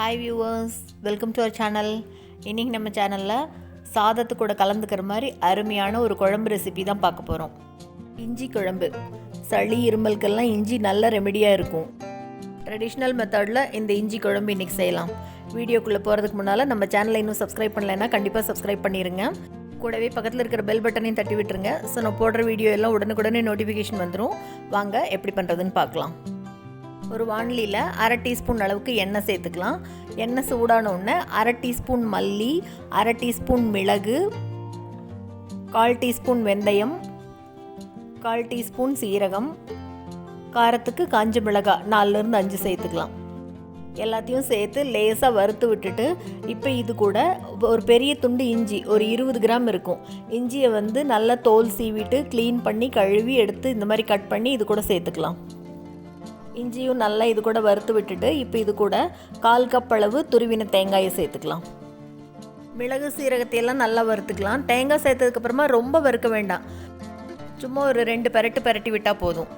Hi viewers welcome to our channel இன்றைக்கி நம்ம சேனலில் சாதத்து கூட கலந்துக்கிற மாதிரி அருமையான ஒரு குழம்பு ரெசிபி தான் பார்க்க போகிறோம் இஞ்சி குழம்பு. சளி இருமலுக்கெல்லாம் இஞ்சி நல்ல ரெமெடியாக இருக்கும். ட்ரெடிஷ்னல் மெத்தடில் இந்த இஞ்சி குழம்பு இன்றைக்கி செய்யலாம். வீடியோக்குள்ளே போகிறதுக்கு முன்னால் நம்ம சேனலை இன்னும் சப்ஸ்கிரைப் பண்ணலைன்னா கண்டிப்பாக சப்ஸ்கிரைப் பண்ணிடுங்க கூடவே பக்கத்தில் இருக்கிற பெல் பட்டனையும் தட்டி விட்டுருங்க. ஸோ நான் போடுற வீடியோ எல்லாம் உடனுக்குடனே நோட்டிஃபிகேஷன் வந்துடும் வாங்க எப்படி பண்ணுறதுன்னு பார்க்கலாம். ஒரு வானிலியில் அரை டீஸ்பூன் அளவுக்கு எண்ணெய் சேர்த்துக்கலாம். எண்ணெய் சூடான உடனே அரை டீஸ்பூன் மல்லி அரை டீஸ்பூன் மிளகு கால் டீஸ்பூன் வெந்தயம் கால் டீஸ்பூன் சீரகம் காரத்துக்கு காஞ்ச மிளகாய் நாலுலேருந்து அஞ்சு சேர்த்துக்கலாம். எல்லாத்தையும் சேர்த்து லேசாக வறுத்து விட்டுட்டு இப்போ இது கூட ஒரு பெரிய துண்டு இஞ்சி ஒரு இருபது கிராம் இருக்கும். இஞ்சியை வந்து நல்லா தோல் சீவிட்டு க்ளீன் பண்ணி கழுவி எடுத்து இந்த மாதிரி கட் பண்ணி இது கூட சேர்த்துக்கலாம். இஞ்சியும் நல்லா இது கூட வறுத்து விட்டுட்டு இப்போ இது கூட கால் கப் அளவு துருவின தேங்காயை சேர்த்துக்கலாம். மிளகு சீரகத்தையெல்லாம் நல்லா வறுத்துக்கலாம். தேங்காய் சேர்த்ததுக்கப்புறமா ரொம்ப வறுக்க வேண்டாம். சும்மா ஒரு ரெண்டு பெரட்டு பெரட்டி விட்டால் போதும்.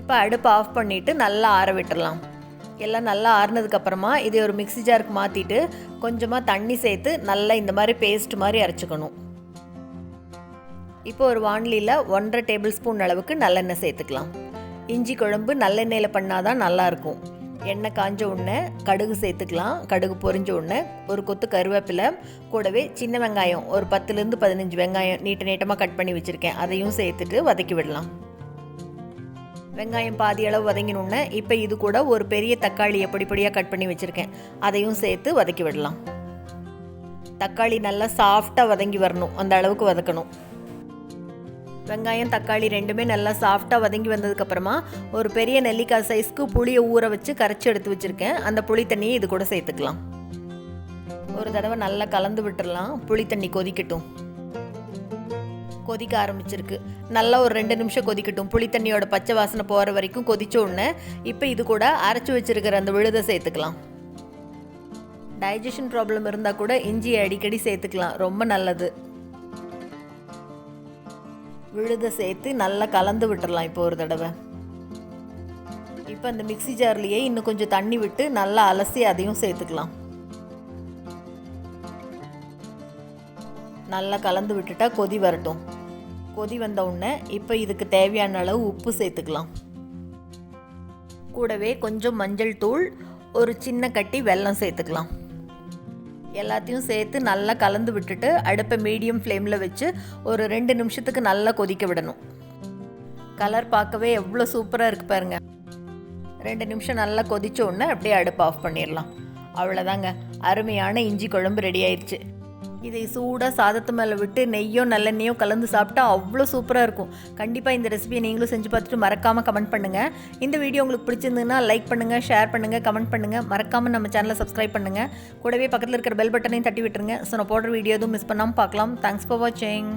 இப்போ அடுப்பு ஆஃப் பண்ணிவிட்டு நல்லா ஆற விட்டுடலாம் எல்லாம் நல்லா ஆறுனதுக்கப்புறமா இதை ஒரு மிக்ஸி ஜாருக்கு மாற்றிட்டு கொஞ்சமாக தண்ணி சேர்த்து நல்லா இந்த மாதிரி பேஸ்ட் மாதிரி அரைச்சிக்கணும். இப்போ ஒரு வானிலியில் ஒன்றரை டேபிள் ஸ்பூன் அளவுக்கு நல்லெண்ணெய் சேர்த்துக்கலாம். இஞ்சி குழம்பு நல்லெண்ணெயில் பண்ணால் தான் நல்லாயிருக்கும். எண்ணெய் காஞ்ச உடனே கடுகு சேர்த்துக்கலாம். கடுகு பொரிஞ்ச உடனே ஒரு கொத்து கருவேப்பிலை கூடவே சின்ன வெங்காயம் ஒரு பத்துலேருந்து பதினஞ்சு வெங்காயம் நீட்ட நீட்டமாக கட் பண்ணி வச்சுருக்கேன். அதையும் சேர்த்துட்டு வதக்கி விடலாம். வெங்காயம் பாதி அளவு வதங்கினோடனே இப்போ இது கூட ஒரு பெரிய தக்காளி எப்படிப்படியாக கட் பண்ணி வச்சுருக்கேன். அதையும் சேர்த்து வதக்கி விடலாம். தக்காளி நல்லா சாஃப்டாக வதங்கி வரணும். அந்த அளவுக்கு வதக்கணும். வெங்காயம் தக்காளி ரெண்டுமே நல்லா சாஃப்டாக வதங்கி வந்ததுக்கப்புறமா ஒரு பெரிய நெல்லிக்காய் சைஸ்க்கு புளியை ஊற வச்சு கரைச்சி எடுத்து வச்சுருக்கேன். அந்த புளி தண்ணியை இது கூட சேர்த்துக்கலாம். ஒரு தடவை நல்லா கலந்து விட்டுடலாம் புளி தண்ணி கொதிக்கட்டும். கொதிக்க ஆரம்பிச்சிருக்கு. நல்லா ஒரு ரெண்டு நிமிஷம் கொதிக்கட்டும். புளி தண்ணியோட பச்சை வாசனை போகிற வரைக்கும் கொதிச்ச உடனே இப்போ இது கூட அரைச்சி வச்சிருக்கிற அந்த விழுதை சேர்த்துக்கலாம். டைஜஷன் ப்ராப்ளம் இருந்தால் கூட இஞ்சியை அடிக்கடி சேர்த்துக்கலாம். ரொம்ப நல்லது. விழுதை சேர்த்து நல்லா கலந்து விட்டுடலாம் இப்போ ஒரு தடவை. இப்போ அந்த மிக்ஸி ஜார்லேயே இன்னும் கொஞ்சம் தண்ணி விட்டு நல்லா அலசி அதையும் சேர்த்துக்கலாம். நல்லா கலந்து விட்டுட்டா கொதி வரட்டும். கொதி வந்த உடனே இப்போ இதுக்கு தேவையான அளவு உப்பு சேர்த்துக்கலாம். கூடவே கொஞ்சம் மஞ்சள் தூள் ஒரு சின்ன கட்டி வெல்லம் சேர்த்துக்கலாம். எல்லாத்தையும் சேர்த்து நல்லா கலந்து விட்டுட்டு அடுப்பை மீடியம் ஃப்ளேமில் வச்சு ஒரு ரெண்டு நிமிஷத்துக்கு நல்லா கொதிக்க விடணும். கலர் பார்க்கவே எவ்வளோ சூப்பராக இருக்கு பாருங்க. ரெண்டு நிமிஷம் நல்லா கொதிச்ச உடனே அப்படியே அடுப்பு ஆஃப் பண்ணிடலாம். அவ்வளோதாங்க அருமையான இஞ்சி குழம்பு ரெடி ஆயிடுச்சு இதை சூடாக சாதத்து மேலே விட்டு நெய்யோ நல்லெண்ணெயோ கலந்து சாப்பிட்டா அவ்வளோ சூப்பராக இருக்கும். கண்டிப்பாக இந்த ரெசிபியை நீங்களும் செஞ்சு பார்த்துட்டு மறக்காமல் கமெண்ட் பண்ணுங்கள் இந்த வீடியோ உங்களுக்கு பிடிச்சிருந்ததுன்னா லைக் பண்ணுங்கள் ஷேர் பண்ணுங்கள் கமெண்ட் பண்ணுங்கள் மறக்காமல் நம்ம சேனலை சப்ஸ்கிரைப் பண்ணுங்கள் கூடவே பக்கத்தில் இருக்கிற பெல் பட்டனையும் தட்டி விட்டுருங்க. ஸோ நான் போடுற வீடியோ எதுவும் மிஸ் பண்ணாமல் பார்க்கலாம். தேங்க்ஸ் ஃபார் வாட்சிங்